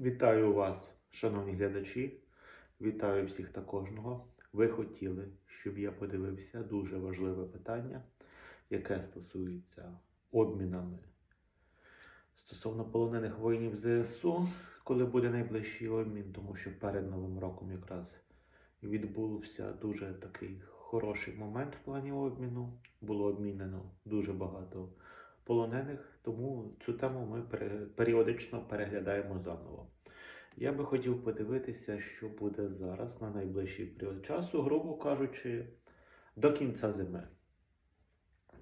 Вітаю вас, шановні глядачі. Вітаю всіх та кожного. Ви хотіли, щоб я подивився дуже важливе питання, яке стосується обмінами стосовно полонених воїнів ЗСУ, коли буде найближчий обмін, тому що перед Новим роком якраз відбувся дуже такий хороший момент в плані обміну. Було обмінено дуже багато полонених, тому цю тему ми періодично переглядаємо заново. Я би хотів подивитися, що буде зараз на найближчий період часу, грубо кажучи, до кінця зими.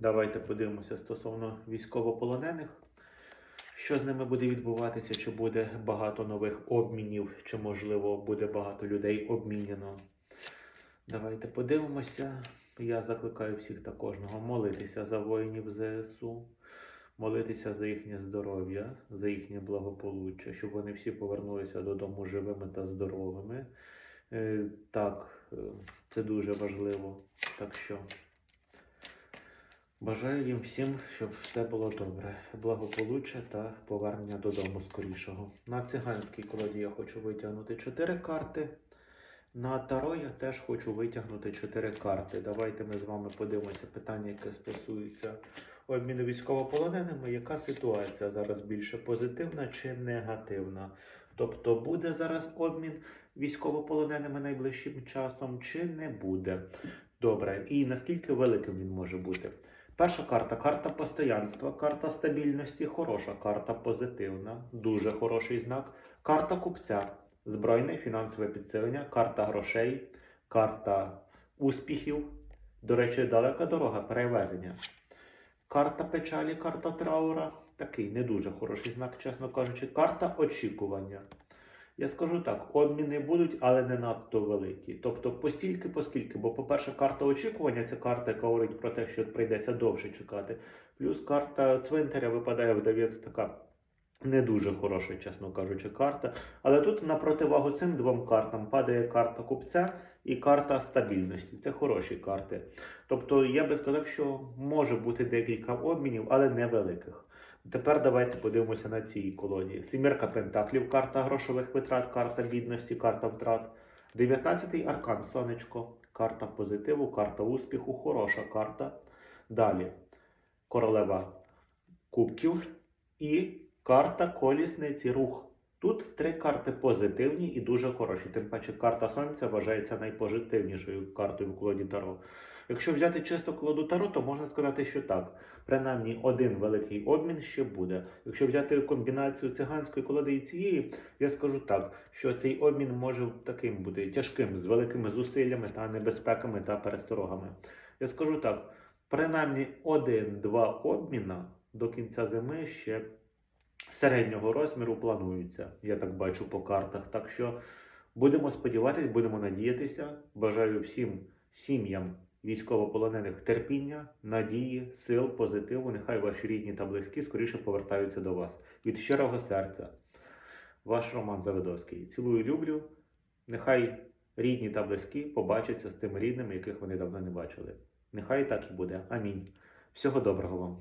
Давайте подивимося стосовно військовополонених, що з ними буде відбуватися, чи буде багато нових обмінів, чи, можливо, буде багато людей обміняно. Давайте подивимося. Я закликаю всіх та кожного молитися за воїнів ЗСУ, молитися за їхнє здоров'я, за їхнє благополуччя, щоб вони всі повернулися додому живими та здоровими. Е, Так, е, це дуже важливо. Так що бажаю їм всім, щоб все було добре. Благополуччя та повернення додому скорішого. На циганській колоді я хочу витягнути 4 карти. На Таро я теж хочу витягнути 4 карти. Давайте ми з вами подивимося питання, яке стосується обміну військовополоненими. Яка ситуація зараз більше позитивна чи негативна? Тобто буде зараз обмін військовополоненими найближчим часом чи не буде? Добре, і наскільки великим він може бути? Перша карта карта постоянства, карта стабільності, хороша карта позитивна, дуже хороший знак. Карта купця, збройне фінансове підсилення, карта грошей, карта успіхів. До речі, далека дорога перевезення. Карта печалі, карта траура. Такий не дуже хороший знак, чесно кажучи. Карта очікування. Я скажу так, обміни будуть, але не надто великі. Тобто постільки, поскільки. Бо, по-перше, карта очікування це карта, яка говорить про те, що прийдеться довше чекати. Плюс карта цвинтаря випадає вдавець така не дуже хороша, чесно кажучи, карта. Але тут на противагу цим двом картам падає карта купця і карта стабільності. Це хороші карти. Тобто я би сказав, що може бути декілька обмінів, але невеликих. Тепер давайте подивимося на цій колоді. Сімірка Пентаклів, карта грошових витрат, карта бідності, карта втрат. 19-й аркан Сонечко, карта позитиву, карта успіху, хороша карта. Далі королева кубків і карта колісниці рух. Тут три карти позитивні і дуже хороші. Тим паче карта Сонця вважається найпозитивнішою картою в колоді Таро. Якщо взяти чисто колоду Таро, то можна сказати, що так. Принаймні один великий обмін ще буде. Якщо взяти комбінацію циганської колоди і цієї, я скажу так, що цей обмін може таким бути тяжким, з великими зусиллями та небезпеками та пересторогами. Я скажу так: принаймні один-два обміна до кінця зими ще середнього розміру плануються. Я так бачу по картах. Так що будемо сподіватись, будемо надіятися. Бажаю всім сім'ям військовополонених терпіння, надії, сил, позитиву. Нехай ваші рідні та близькі скоріше повертаються до вас. Від щирого серця. Ваш Роман Завидовський. Цілую, люблю. Нехай рідні та близькі побачаться з тими рідними, яких вони давно не бачили. Нехай так і буде. Амінь. Всього доброго вам.